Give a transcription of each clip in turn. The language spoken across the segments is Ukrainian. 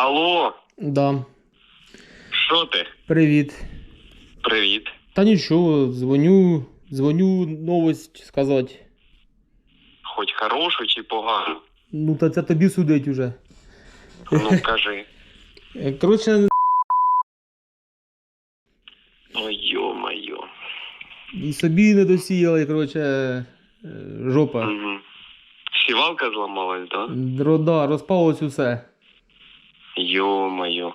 Алло, Да. що ти? Привіт. Привіт. Та нічого, дзвоню, дзвоню новость сказати. Хоч хорошу чи погану? Ну, та це тобі судить уже. Ну кажи. Е, Коротше, Ой, йо-моє. і собі не досіяли, коротше, е, жопа. Угу. Сівалка зламалась, да? Рода, розпалось усе. Йо-моє.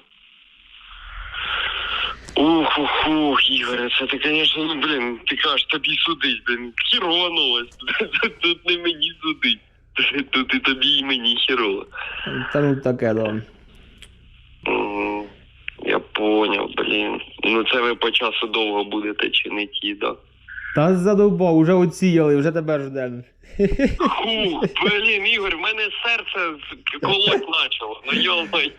Ух, ух, ух, Ігоре, це ти, звісно, ну, блін, ти кажеш, тобі судить, блін, хірово новость. Тут не мені судить. Тут і тобі, і мені хірово. Та ну таке, да. Угу. Я поняв, блін. Ну це ви по часу довго будете чи не ті, да? Та задовбав, уже оціяли, вже тебе ждемо. Фу, блін, Ігор, в мене серце колоть почало. Ну йо-моє.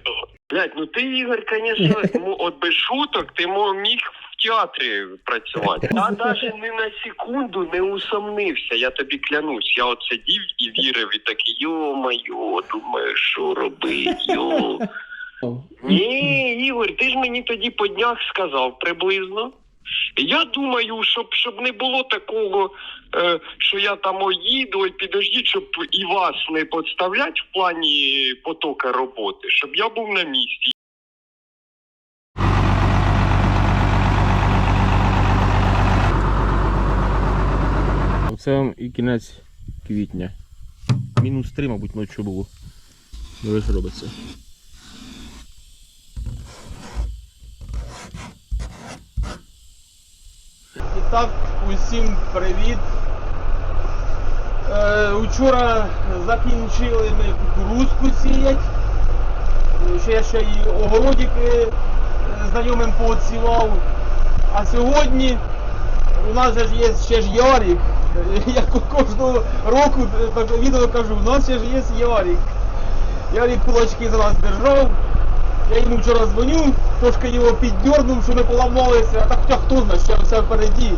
Блять, ну ти, Ігор, звісно, ну, от без шуток, ти мо- міг в театрі працювати. Я навіть не на секунду не усомнився, я тобі клянусь. Я от сидів і вірив, і такий, йо-моє, думаю, що робить, йо. Ні, Ігор, ти ж мені тоді по днях сказав приблизно. Я думаю, щоб, щоб не було такого, е, що я там оїду, ой, підождіть, щоб і вас не підставлять в плані потока роботи, щоб я був на місці. Оце вам і кінець квітня. Мінус 3, мабуть, ночі було. Диви, що робиться. Так, усім привіт. Е, учора закінчили ми кукурузку сіять. Е, Ще ще і огородики е, знайомим поотсівав. А сьогодні у нас же є ще ж Ярик. Я кожного року відео кажу, у нас ще ж є Ярик. Ярик кулачки за нас держав. Я йому вчора дзвоню, трошки його піддернув, що ми поламалися, а так хоча хто знає, що все впереді.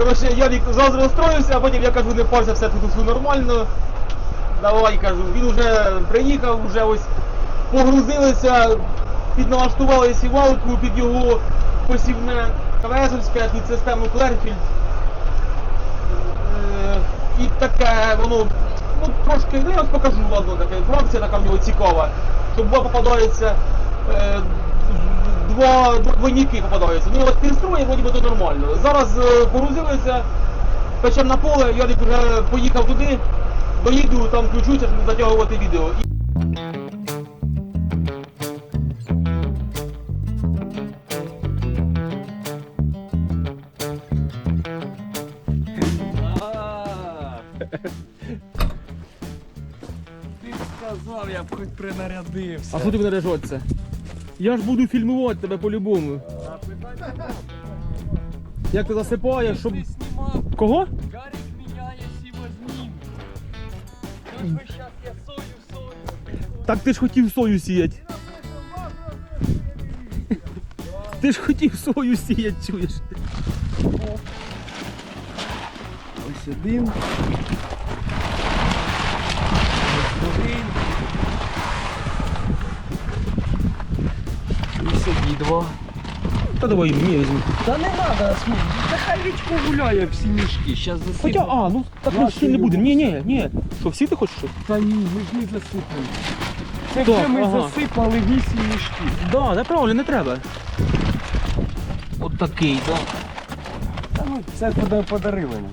Е, коротше, Ярик зразу розстроївся, а потім я кажу, не парся, все тут все нормально. Давай кажу, він вже приїхав, вже ось погрузилися, підналаштували сівалку під його посівне Кавезовське, під систему Клерфільд. Е, І таке воно, ну трошки, ну я покажу, ладно, така інформація така в нього цікава. Що два попадаються, два двойники попадаються. Ну от підстроє, вроді би то нормально. Зараз е, погрузилися, печем на поле, Ярик вже поїхав туди, доїду, там включуся, щоб не затягувати відео. Ти сказав, я б хоч принарядився. А ти наряжатися? Я ж буду фільмувати тебе по-любому. Як ти засипаєш, щоб. Кого? Гарік міняє сою, сою. Так ти ж хотів сою сіяти. Ти ж хотів сою сіяти, чуєш? Ось один. Ось один. Два. Та давай мені візьми. Та не треба, смій. Та хай Вітько гуляє всі мішки. Щас засипемо. Хоча, а, ну так ми всі не будемо. Ні, ні, ні. Що, всі ти хочеш? що? Та ні, ми ж не засипали. Це Так, вже ми ага. засипали вісім мішків. Да, да, правильно, не треба. От такий, да. Та ну, це пода- подарили нам.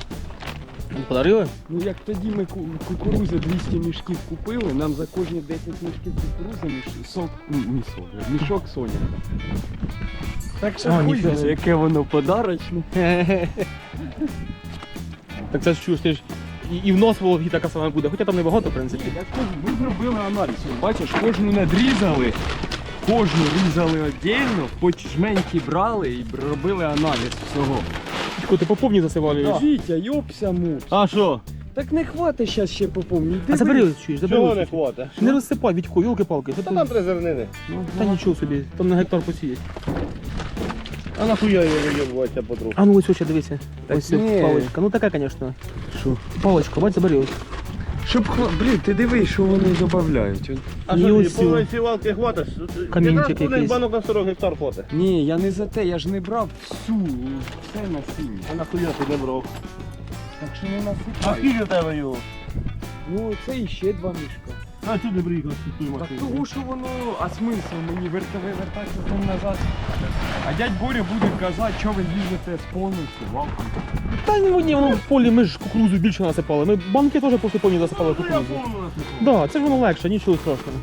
Подарили? Ну як тоді ми ку- кукурузи 200 мішків купили, нам за кожні 10 мішків кукурузи міш... сок, ні, не сок, мішок соняшника. Так що А, хуй ніфіга яке воно подарочне. Так це ж чуєш, ти ж і, і в нос вологі така сама буде, хоча там небагато, в принципі. Я кажу, ми зробили аналіз. Бачиш, кожну надрізали, кожну різали віддільно, по жменьки брали і робили аналіз всього. Ти по повній засивали. Вітя, йопся му. А що? Так не хватить зараз ще поповнити. А забери, чуєш, забери. Чого не хвата? Не розсипай, Вітько, йолки-палки. Та там три зернини. Та нічого собі, там на гектар посіять. А нахуя її вийобуватися по другу? А ну ось ось, дивися. Ось ні. паличка. Ну така, звісно. Що? Паличка, бач, забери ось. Щоб, хва- блін, ти дивись, що вони додають. От. А що, ось ти повної сівалки хватиш? Камінчик Якраз повних якийсь. банок на 40 гектар хватить. Ні, я не за те, я ж не брав всю, все насіння. А нахуя ти не брав? Так що не А насипай. скільки в тебе його? Ну це іще два мішка. А ти приїхав з тою Так машиною? того, що воно, а смисл мені верта- вертатися з ним назад. А дядь Боря буде казати, що ви їздите з повною сівалкою. Та ні, ні, воно в полі ми ж кукурузу більше насипали. Ми банки теж просто повні засипали Ну я кукурузу. насипав. Да, це ж воно легше, нічого страшного.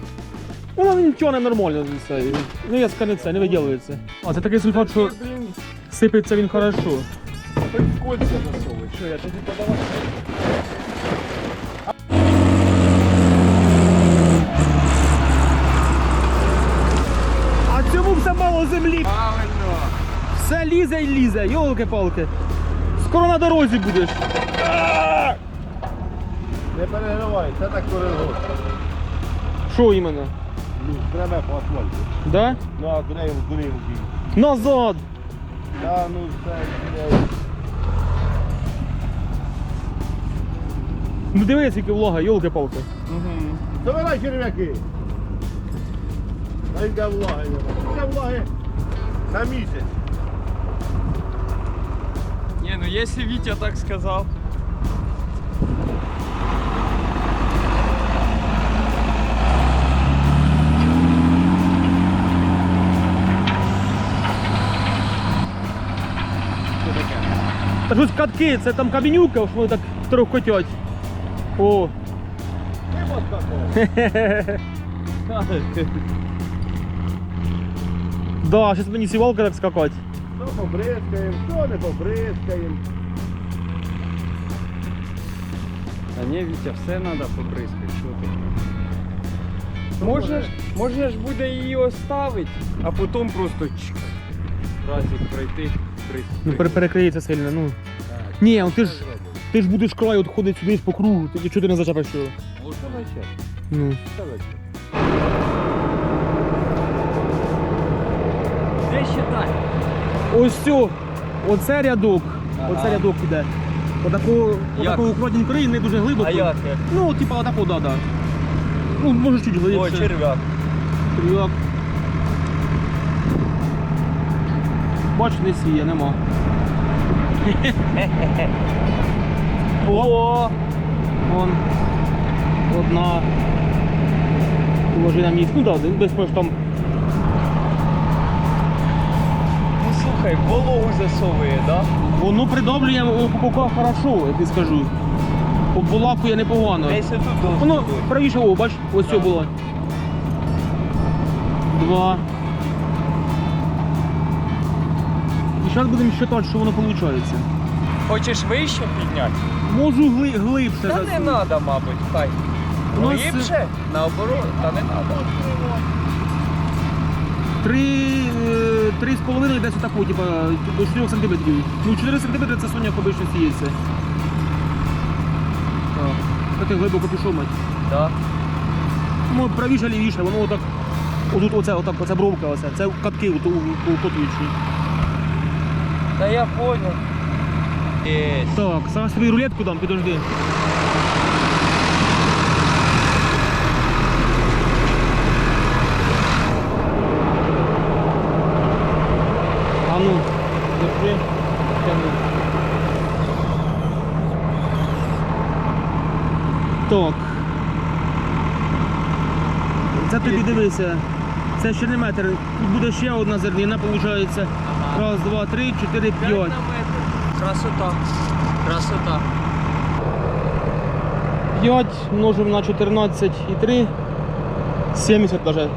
Воно нічого не нормально це. Ну я не це, не виділюється. А це такий сульфат, що Блін, сипеться він хорошо. хоч кольця засовуй. Що, я тоді подавати? Мало землі. Правильно. Все лізе і лізе, йолки-палки. Скоро на дорозі будеш. Не перегривай, це так коригуй. Що іменно? Ну, треба по асфальту. Да? Ну, а куди йому, куди? Назад! Та, ну, це, блядь. Ну дивись, скільки влага, йолки-палки. Забирай черв'яки. Дай йде влаги. нема. Це влаги на місяць. Ні, ну якщо Вітя так сказав. Та щось катки, це там камінюка, що вони так трохотять. О. Ти москаков. Да, зараз мені сівалка так скакать. Що побризкаємо, що не побризкаємо. А ні, Вітя, все треба побризкати, що ти? Може, ж- може ж буде її оставити, а потім просто чик. Разик пройти, прийти. Ну пере- перекриється сильно, ну. Ні, ну ти ж ти ж будеш край от ходити сюди по кругу, ти чого ти не зачепиш його? Ще, Ну. давай ще. Де считай? Ось цю, оце рядок. Ага. Оце рядок іде. Отаку, Як? отаку укладненької, не дуже глибоко. Ну, типа отаку, да, да. Ну, може чуть глибше. черв'як. Черв'як. Бач, не сіє, нема. О! Вон. Одна. Положи на місць. Ну так, да, десь може там. Слухай, вологу засовує, да? Воно придавлює о, по боках хорошо, я тобі скажу. Обволакує непогано. Десь тут Воно правіше, о, бач, ось це було. Два. І зараз будемо считати, що воно виходить. Хочеш вище підняти? Можу гли, глибше Та не засунути. треба, мабуть, хай. Ну, Глибше? Наоборот, та не треба. Три, е, три з половиною десь отаку, типа, до 4 сантиметрів. Ну, 4 сантиметри це соняк обично сіється. Так. Та ти глибоко пішов, мать. Да. Ну, правіше, лівіше, воно отак. Отут оце, отак, оце бровка, оце. Це катки у, котвічні. Та я понял. Так, зараз тобі рулетку дам, підожди. А ну, держи. Тягни. Так. Це тобі дивися. Це ще не метр. Тут буде ще одна зернина, виходить. Раз, два, три, чотири, п'ять. Красота. Красота. 5 множимо на 14,3. 70 даже.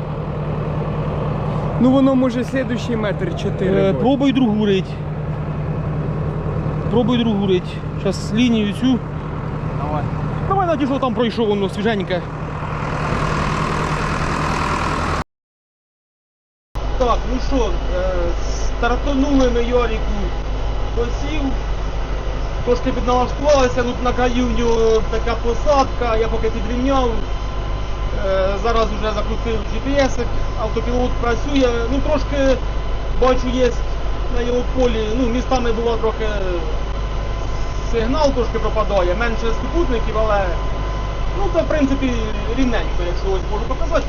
Ну воно може слідущий метр 4. Е, пробуй другу рить. Пробуй другу рить. Зараз лінію цю. Давай. Давай наді, що там пройшов, воно свіженьке. Так, ну що, е, стартанули ми Йоріку посів. Трошки підналаштувалися, тут на краю нього така посадка, я поки підрівняв. Е, Зараз вже закрутив GPS, автопілот працює. Ну трошки бачу є на його полі. Ну, містами було трохи сигнал трошки пропадає, менше супутників, але Ну це в принципі рівненько, якщо ось можу показати.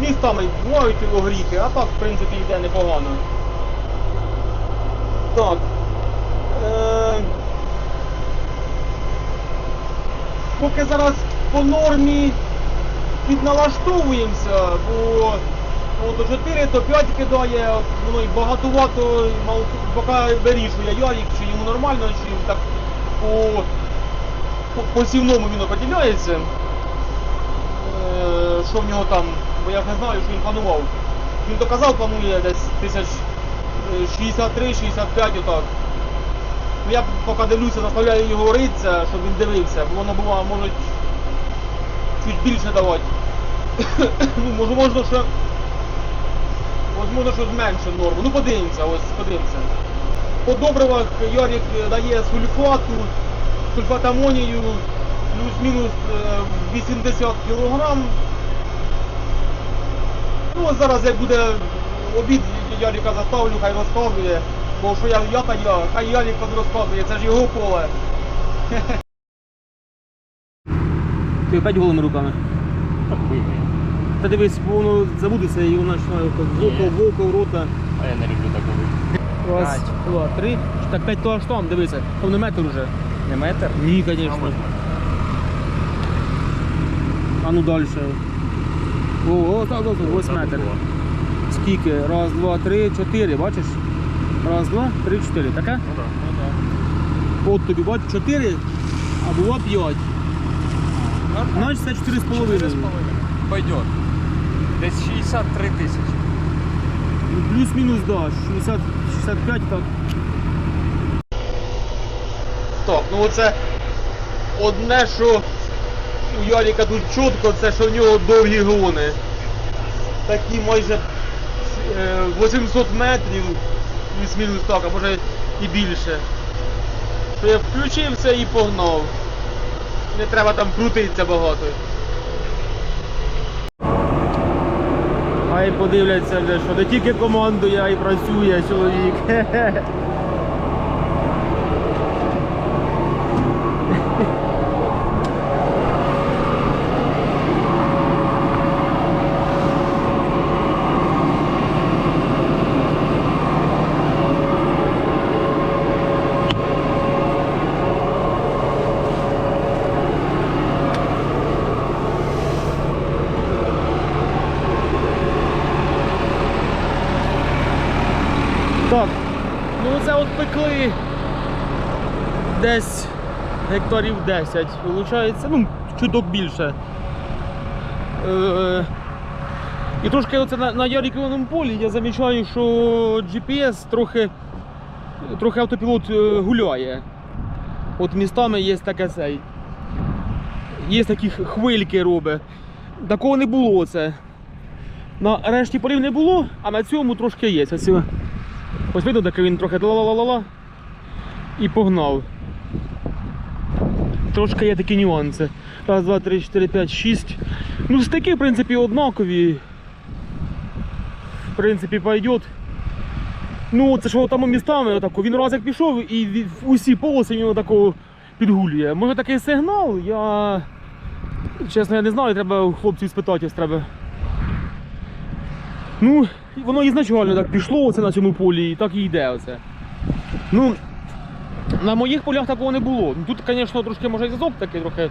Містами бувають огріхи, а так в принципі йде непогано. Так. Е... Поки зараз по нормі підналаштовуємося, бо ну, то 4, то 5 кидає, от, воно і мало- поки вирішує Ярік, чи йому нормально, чи він так по, по посівному він оподіляється. Е, що в нього там, бо я не знаю, що він планував. Він доказав, планує десь тисяч е, 63-65 отак. Ну я поки дивлюся, заставляю його ритися, щоб він дивився, бо воно буває, може чуть більше давати. ну, може, можна ще. Можливо, що зменше норму. Ну подивимося, ось подивимося. По добривах Ярик дає сульфату, сульфат амонію, плюс-мінус е, 80 кг. Ну, ось зараз як буде обід, Ярика заставлю, хай розказує. Бо що я, я та я, хай Ярик розказує, це ж його поле. Ти опять голими руками? Та дивись, воно забудеться і воно починає воко, воко, рота. А я не люблю таку. Раз, два, три. Так п'ять то аж там, дивися. Там не метр уже. Не метр? Ні, звісно. А ну далі. О, о, так, так, ось метр. Скільки? Раз, два, три, чотири, бачиш? Раз, два, три, чотири. Таке? Ну так. От тобі, бач, чотири, а було п'ять. Значить це чотири з половиною. Пойдет. Десь 63 тисячі. Ну, Плюс-мінус, да, 60, 65 так. Так, ну оце одне, що у Яріка тут чітко, це що в нього довгі гони. Такі майже е, 800 метрів, плюс-мінус так, а може і більше. Що я включився і погнав. Не треба там крутитися багато. Хай подивляться вже, що не тільки командує, а й працює чоловік. Так, ну це от пекли десь гектарів 10, виходить, ну, чуток більше. Е, і трошки оце на, на Яриковому полі я замічаю, що GPS трохи, трохи автопілот е, гуляє. От містами є таке цей. Є такі хвильки робить. Такого не було це. На решті полів не було, а на цьому трошки є. Ось видно, так він трохи ла-ла-ла-ла і погнав. Трошки є такі нюанси. Раз, два, три, чотири, п'ять, шість. Ну, стики, в принципі, однакові. В принципі, пойдет. Ну, це що там містами, отако. він раз як пішов і усі полоси він отако підгулює. Може такий сигнал, я. Чесно, я не знаю, треба хлопців спитати, ось треба. Ну, і воно ізначально так пішло оце на цьому полі і так і йде оце. Ну, на моїх полях такого не було. Ну, Тут, звісно, трошки може і зв'язок такий трохи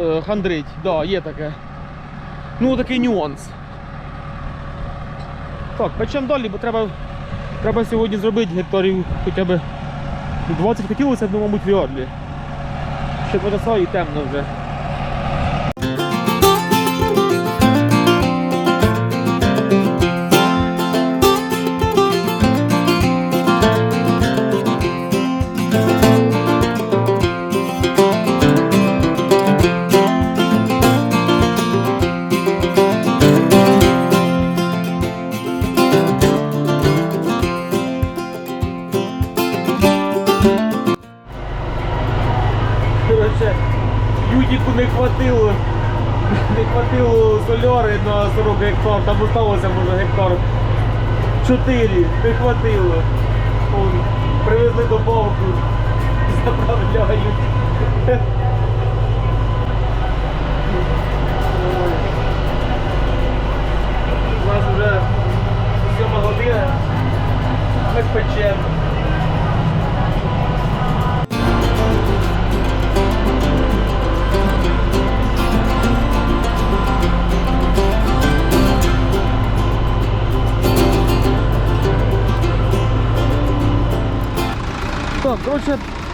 е, хандрить. Да, є таке. Ну, такий нюанс. Так, печемо далі, бо треба, треба сьогодні зробити гектарів хоча б 20 хотілося, ну, мабуть, ли. Ще два часа і темно вже. ハハハハ。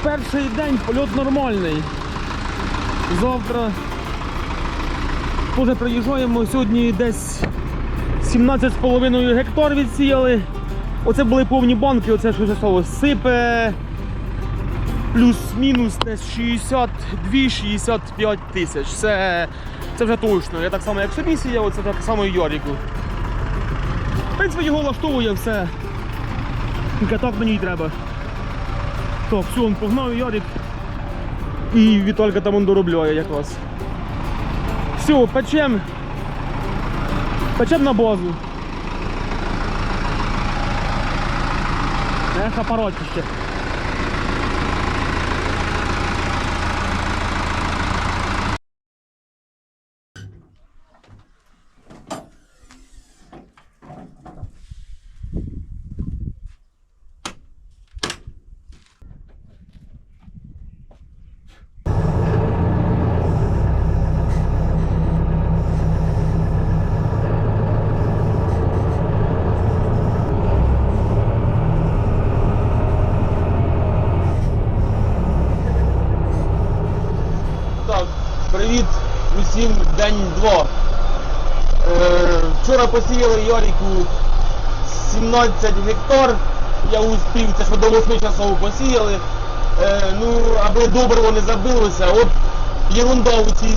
Перший день польот нормальний. Завтра теж приїжджаємо. Сьогодні десь 17,5 гектар відсіяли. Оце були повні банки, оце що сталося. Сипе плюс-мінус десь 62-65 тисяч. Це, це вже точно. Я так само, як собі сіяв, оце так само і Йоріку. В принципі, його влаштовує все. Тільки так мені й треба. Так, все, он погнав Ярик. І Віталька там он доробляє якраз. Все, печем. Печем на базу. Ех, апаратище. Так, привіт усім день два. Е, вчора посіяли Яріку 17 гектар. Я успів, це ж до 8 часов посіяли. Е, ну, аби добриво не забилося, от єрунда у цій,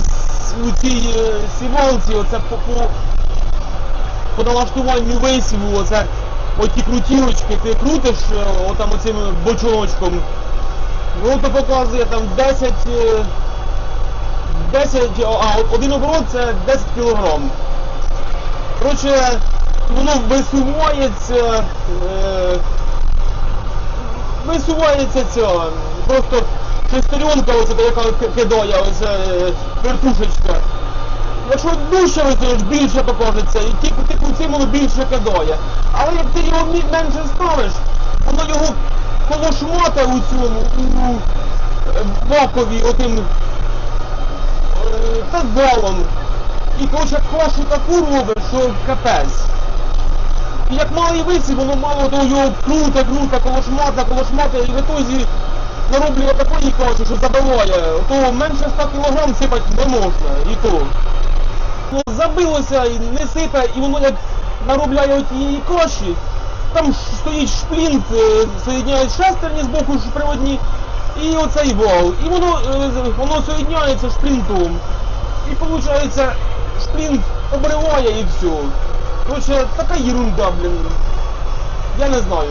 у цій е, сівалці, оце по, по, по налаштуванню висіву, оце оті крутілочки, ти крутиш е, отам оцим бочоночком. Ну, то показує там 10. е, 10, а один оборот це 10 кілограм. Коротше, воно висувається, е, висувається ця, просто шестеренка та, яка кидає, ось е, вертушечка. Якщо дужче витягнеш, більше покажеться, і тільки ти цим воно більше кидає. Але як ти його менше ставиш, воно його колошмата у цьому, у е, бокові, отим е, та балом. І коротше кашу таку робить, що капець. І як малий висів, воно мало того його крута, крута, колошмата, колошмата, і в ітозі нароблює такої каші, що забиває. То менше 100 кг сипати не можна, і то. Ну, забилося, і не сипе, і воно як наробляє тієї каші, там стоїть шплінт, е, соєдняють шестерні з боку приводні, і оцей вал. І воно, е, воно соєдняється шплінтом. І виходить, шплінт обриває і все. Короче, така ерунда, блін. Я не знаю.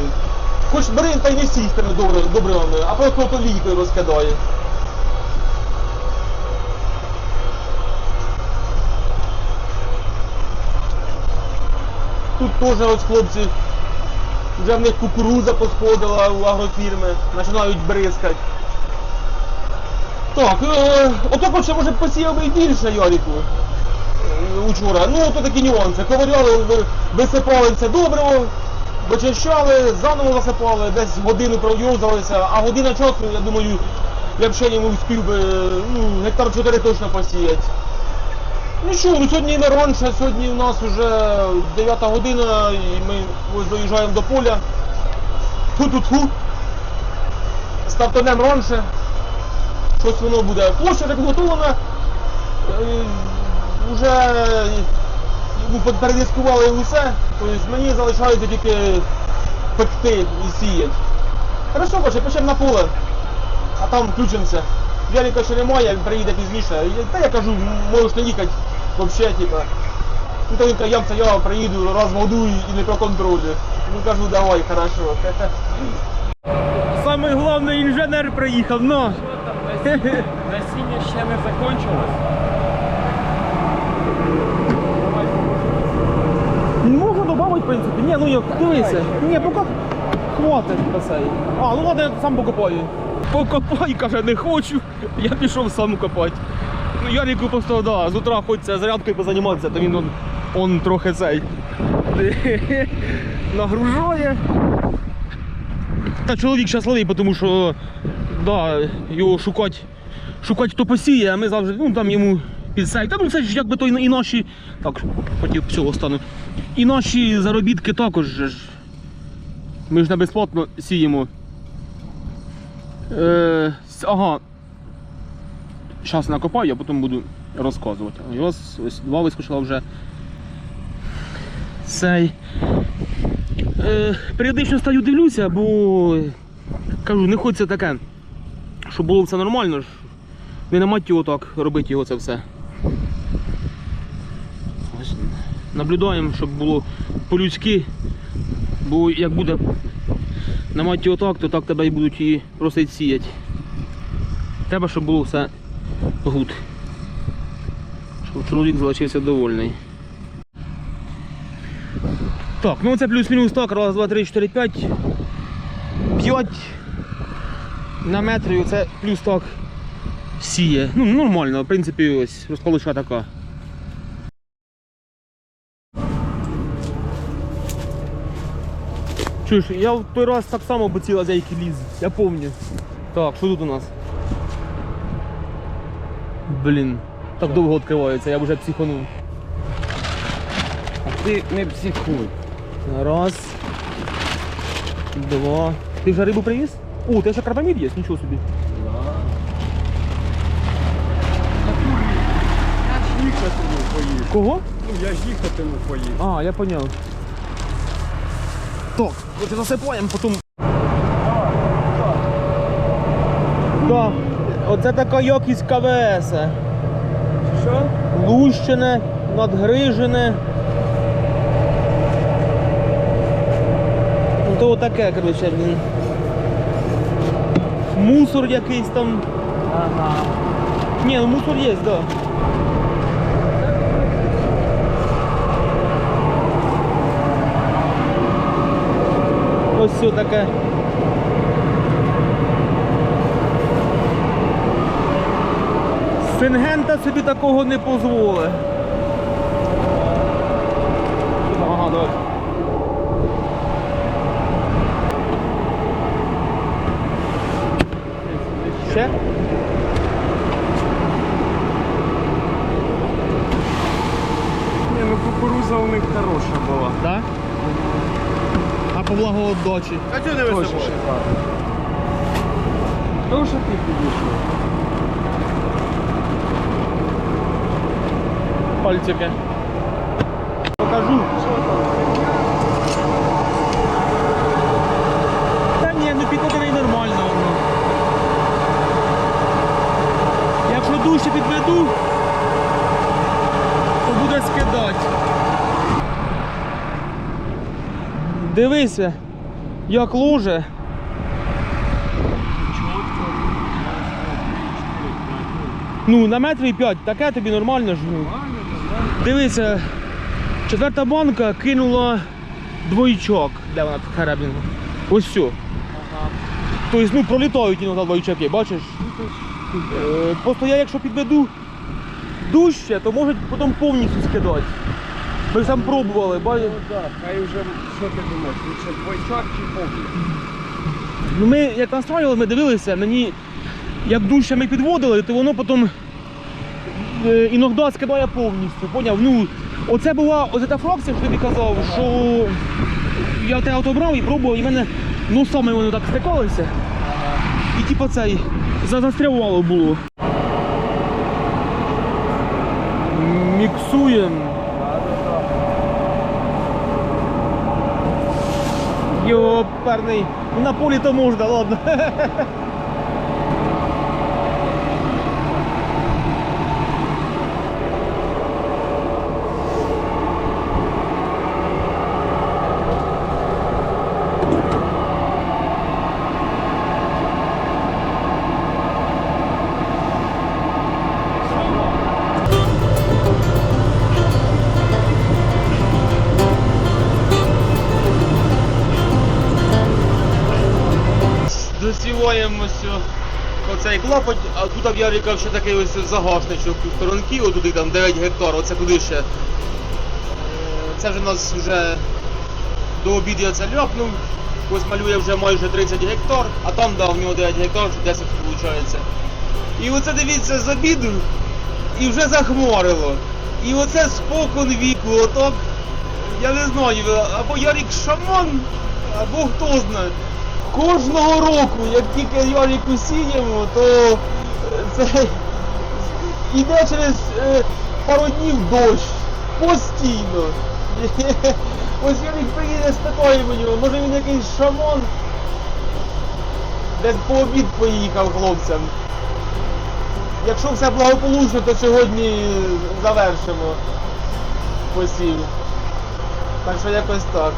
Хоч бери та й не з тими добри- добривами, а просто то лійкою розкидає. Тут теж ось хлопці, вже в них кукуруза посходила у агрофірми, починають бризкати. Так, е, ото хоче, може посіяв би більше Яріку учора. Ну, то такі нюанси. Коваряли, ви- висипали це добриво, вичищали, заново засипали, десь годину проюзалися, а година часу, я думаю, я б ще не успів би, ну, гектар 4 точно посіяти. Ну що, ну сьогодні не раніше, сьогодні у нас вже 9 година і ми ось доїжджаємо до поля. Ту-ту-ту. Стартанем раніше. Щось воно буде. Площа підготовлена. Е, Уже ну, передискували усе. Тобто мені залишається тільки пекти і сіяти. Хорошо, бачиш, печемо на поле, а там включимося. Ярика ще немає, він приїде пізніше. Та я кажу, можеш не їхати взагалі, типа. Ну то він каже, я приїду раз в году і не по контролю. Ну кажу, давай, хорошо. Самий головний інженер приїхав, ну. Насіння ще не закончилось. Можна додати, в принципі. Ні, ну як, дивися. Ні, поки хватить цей. А, ну ладно, я сам покопаю. Покопай, каже, не хочу. Я пішов сам копати. Ну, Ярику просто, да, з утра хочеться зарядкою позаніматися, то він он, он трохи цей. Нагружає. Та чоловік щасливий, тому що да, його шукати, шукати хто посіє, а ми завжди, ну там йому підсей. Та ну це ж якби то і наші. Так, хотів всього стану. І наші заробітки також. Ми ж не безплатно сіємо. Е, ага. Зараз накопаю, а потім буду розказувати. І ось, ось два вискочила вже. Цей. Е, періодично стаю дивлюся, бо кажу, не хочеться таке, щоб було все нормально. Не на маті отак робити його це все. Ось, наблюдаємо, щоб було по-людськи. Бо як буде на маті отак, то так тебе і будуть і просить сіяти. Треба, щоб було все гуд. Щоб чоловік залишився довольний. Так, ну це плюс-мінус так, раз, два, три, чотири, п'ять. П'ять на метрі, оце плюс так сіє. Ну, нормально, в принципі, ось розколиша така. Чуєш, я в той раз так само по ці лазейки ліз, я пам'ятаю. Так, що тут у нас? Блін, так довго відкривається, я вже психанув. А Ти не психуй. Раз. Два. Ти вже рибу привіз? О, ти ще карбамід є, нічого собі. Я їхатиму поїду. Кого? Ну, я ж їхатиму поїду. А, я поняв. Так, оце засипаємо, потім. Да. Оце така якість КВС. Що? Лущене, надгрижене. Ну, То таке, коротше, блін. Мусор якийсь там. Ага. Ні, ну мусор є, так. Да. Все таке. Сингента собі такого не дозволить. Ага, давай. Ще? Ні, ну кукуруза у них хороша була. Да? А благоотдачі? А чого не висипаєш? Тому що ти підійшов. Пальчики. Покажу. Та ні, ну підводина і нормально воно. Якщо дужче підведу, то буде скидати. Дивися, як луже. Ну, на метрі п'ять, таке тобі нормально ж. Ну. Дивися, четверта банка кинула двойчок. Де вона така блін? Ось все. Тобто, ну, пролітають іноді двойчаки, бачиш? Е, Просто я якщо підведу дужче, то можуть потім повністю скидати. Ми там пробували, бачиш? Ну так, хай вже, що ти думаєш, лучше двойчак чи повний? Ну ми як настраювали, ми дивилися, мені як дужче ми підводили, то воно потім е, іноді скидає повністю. Поняв? Ну, оце була оце та фракція, що тобі казав, що я те авто брав і пробував, і в мене ну саме воно так стикалося. І типу цей застрявало було. Міксуємо. Йоперний. На полі то можна, ладно. тут в ще такий ось загашничок у сторонки, отуди там 9 гектар, оце куди ще. Е, Це вже нас вже до обіду я це ляпнув. Ось малює вже майже 30 гектар, а там да, в нього 9 гектар, що 10 виходить. І оце дивіться з обіду і вже захмарило. І оце спокон віку, отак, я не знаю, або Ярик шаман, або хто знає. Кожного року, як тільки Йоліку сіємо, то це іде через е, пару днів дощ. Постійно. Ось Йолік приїде спитаємо його, може він якийсь шаман. Десь по обід поїхав хлопцям. Якщо все благополучно, то сьогодні завершимо посів. Так що якось так.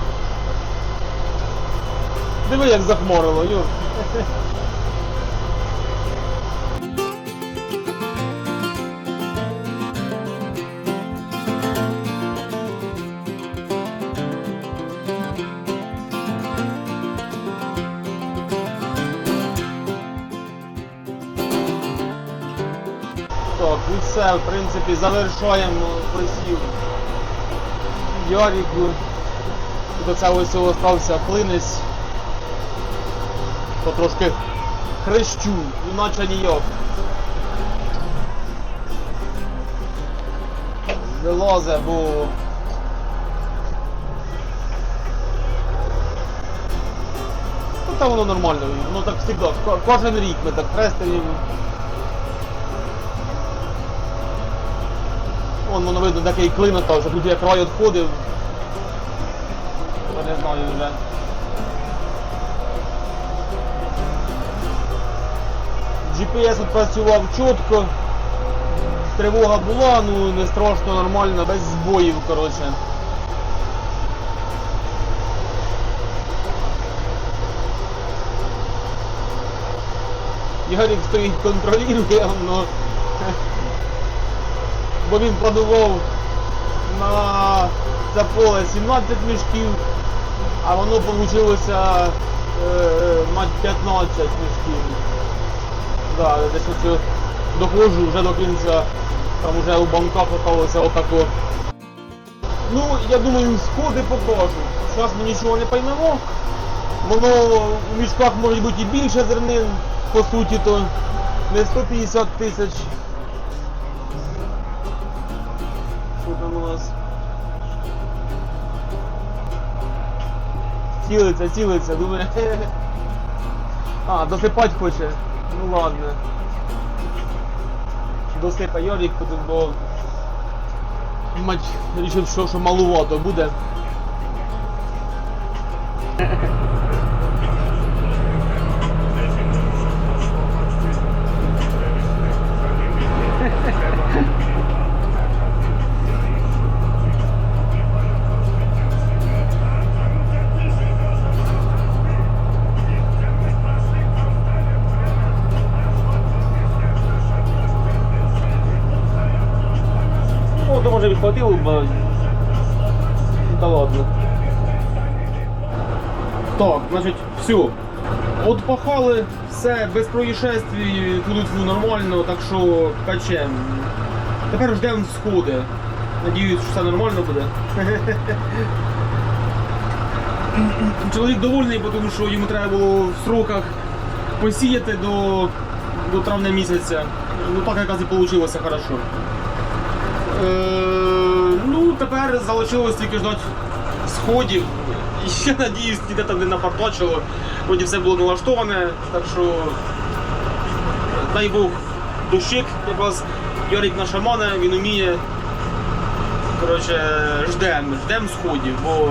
Диви, як захморило, йо. і все, в принципі, завершуємо присів Яріку. До цього всього остався клинець. Потрошки хрещу, іначе ніяк. Вилозе, бо. Ну там воно нормально, ну так завжди, кожен рік ми так хрестимо. Вон воно видно такий клинок, вже тут як рай відходив. Я не знаю вже. GPS відпрацював чітко. Тривога була, ну не страшно, нормально, без збоїв, коротше. Ярик стоїть контролює, но... бо він продував на це поле 17 мішків, а воно вийшло е, мать 15 мішків. Да, десь доходжу вже до кінця, там вже у банках осталося отако. Ну, я думаю, сходи покажу. Зараз ми нічого не поймемо. Воно у мішках може бути і більше зернин, по суті, то не 150 тисяч. Цілиться, цілиться, думає. А, досипать хоче. Ну ладно. Досипа Йорік, бо мать рішив, що, що малувато буде. То може відхватило, бо... Та ладно. Так, значить, все. От пахали, все, без происшествий, тут нормально, так що качем. Тепер ждемо сходи. Надіюсь, що все нормально буде. Чоловік довольний, тому що йому треба було в сроках посіяти до, до травня місяця. Ну так якраз і вийшло хорошо. Е, ну, тепер залишилось тільки ждати сходів. І я надіюсь, ніде там не напорточило. Вроді все було налаштоване, так що дай Бог дощик, якраз Йорик на шамана, він уміє. Коротше, ждем, ждем сходів, бо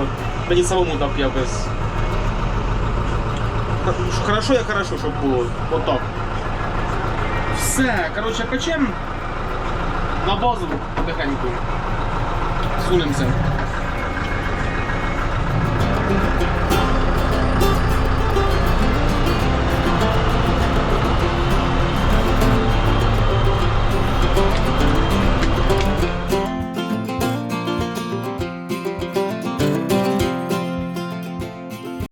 мені самому так якось. Хорошо, як хорошо, щоб було. Отак. Все, коротше, качем на базу mechaniku. Z ulem zębem.